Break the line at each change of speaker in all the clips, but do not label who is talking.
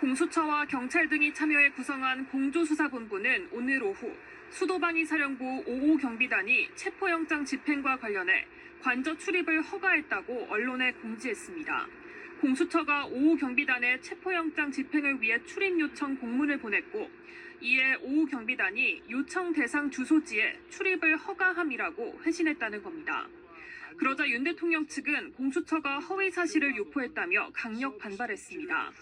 공수처와 경찰 등이 참여해 구성한 공조수사본부는 오늘 오후 수도방위 사령부 5호 경비단이 체포영장 집행과 관련해 관저 출입을 허가했다고 언론에 공지했습니다. 공수처가 5호 경비단에 체포영장 집행을 위해 출입 요청 공문을 보냈고 이에 5호 경비단이 요청 대상 주소지에 출입을 허가함이라고 회신했다는 겁니다. 그러자 윤 대통령 측은 공수처가 허위 사실을 유포했다며 강력 반발했습니다.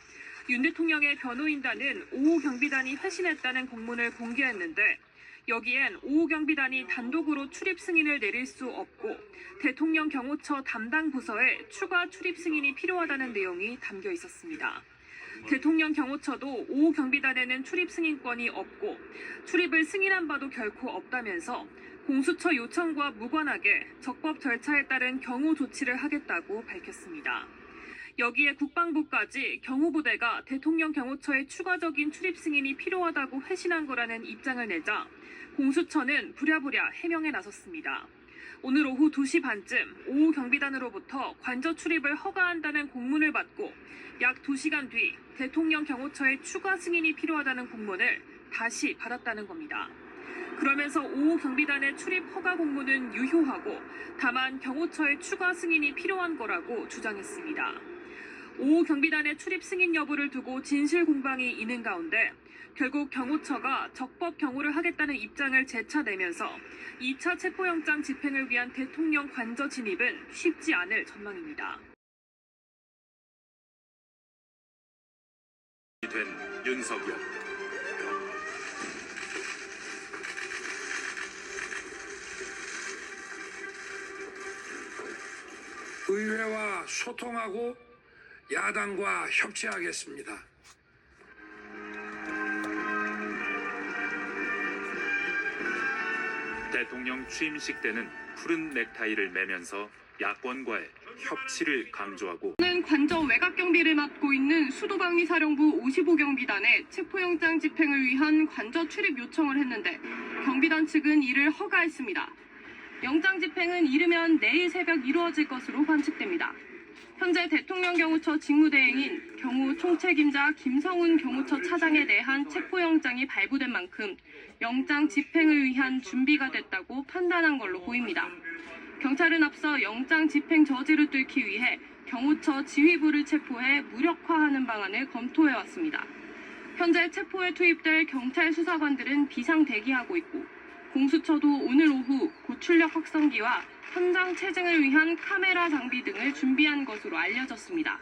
윤 대통령의 변호인단은 5호 경비단이 회신했다는 공문을 공개했는데 여기엔 5호 경비단이 단독으로 출입 승인을 내릴 수 없고 대통령 경호처 담당 부서에 추가 출입 승인이 필요하다는 내용이 담겨 있었습니다. 대통령 경호처도 5호 경비단에는 출입 승인권이 없고 출입을 승인한 바도 결코 없다면서 공수처 요청과 무관하게 적법 절차에 따른 경호 조치를 하겠다고 밝혔습니다. 여기에 국방부까지 경호부대가 대통령 경호처에 추가적인 출입 승인이 필요하다고 회신한 거라는 입장을 내자 공수처는 부랴부랴 해명에 나섰습니다. 오늘 오후 2시 반쯤 5호 경비단으로부터 관저 출입을 허가한다는 공문을 받고 약 2시간 뒤 대통령 경호처에 추가 승인이 필요하다는 공문을 다시 받았다는 겁니다. 그러면서 5호 경비단의 출입 허가 공문은 유효하고 다만 경호처의 추가 승인이 필요한 거라고 주장했습니다. 5호 경비단의 출입 승인 여부를 두고 진실 공방이 있는 가운데 결국 경호처가 적법 경호를 하겠다는 입장을 재차내면서 2차 체포영장 집행을 위한 대통령 관저 진입은 쉽지 않을 전망입니다.
된 윤석열.
의회와 소통하고 야당과 협치하겠습니다.
대통령 취임식 때는 푸른 넥타이를 매면서 야권과의 협치를 강조하고
는 관저 외곽 경비를 맡고 있는 수도방위 사령부 55경비단에 체포영장 집행을 위한 관저 출입 요청을 했는데 경비단 측은 이를 허가했습니다. 영장 집행은 이르면 내일 새벽 이루어질 것으로 관측됩니다. 현재 대통령 경호처 직무대행인 경호 총책임자 김성훈 경호처 차장에 대한 체포영장이 발부된 만큼 영장 집행을 위한 준비가 됐다고 판단한 걸로 보입니다. 경찰은 앞서 영장 집행 저지를 뚫기 위해 경호처 지휘부를 체포해 무력화하는 방안을 검토해 왔습니다. 현재 체포에 투입될 경찰 수사관들은 비상 대기하고 있고 공수처도 오늘 오후 고출력 확성기와 현장 체증을 위한 카메라 장비 등을 준비한 것으로 알려졌습니다.